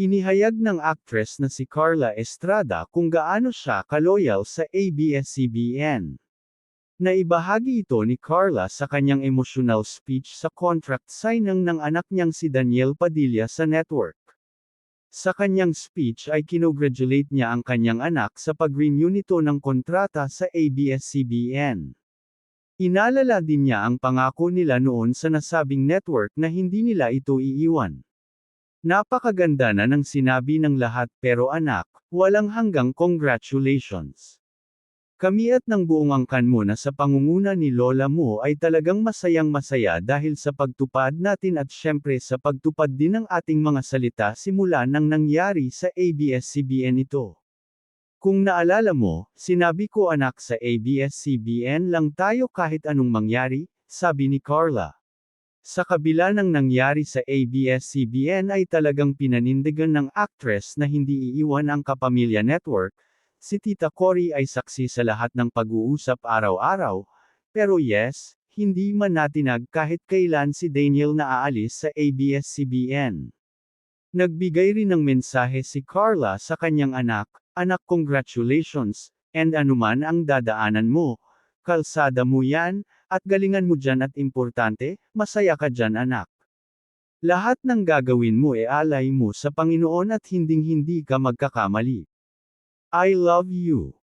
Inihayag ng actress na si Carla Estrada kung gaano siya kaloyal sa ABS-CBN. Naibahagi ito ni Carla sa kanyang emotional speech sa contract signing ng anak niyang si Daniel Padilla sa network. Sa kanyang speech ay kinongratulate niya ang kanyang anak sa pag-renew nito ng kontrata sa ABS-CBN. Inalala din niya ang pangako nila noon sa nasabing network na hindi nila ito iiwan. Napakaganda na ng sinabi ng lahat pero anak, walang hanggang congratulations. Kami at ng buong angkan mo na sa pangunguna ni Lola mo ay talagang masayang masaya dahil sa pagtupad natin at syempre sa pagtupad din ng ating mga salita simula nang nangyari sa ABS-CBN ito. Kung naalala mo, sinabi ko anak sa ABS-CBN lang tayo kahit anong mangyari, sabi ni Carla. Sa kabila ng nangyari sa ABS-CBN ay talagang pinanindigan ng actress na hindi iiwan ang Kapamilya Network, Si Tita Cory ay saksi sa lahat ng pag-uusap araw-araw, pero yes, hindi man natinag kahit kailan si Daniel na aalis sa ABS-CBN. Nagbigay rin ng mensahe si Carla sa kanyang anak, Anak congratulations, and anuman ang dadaanan mo, kalsada mo yan, at galingan mo dyan at importante, masaya ka dyan anak. Lahat ng gagawin mo e alay mo sa Panginoon at hinding hindi ka magkakamali. I love you.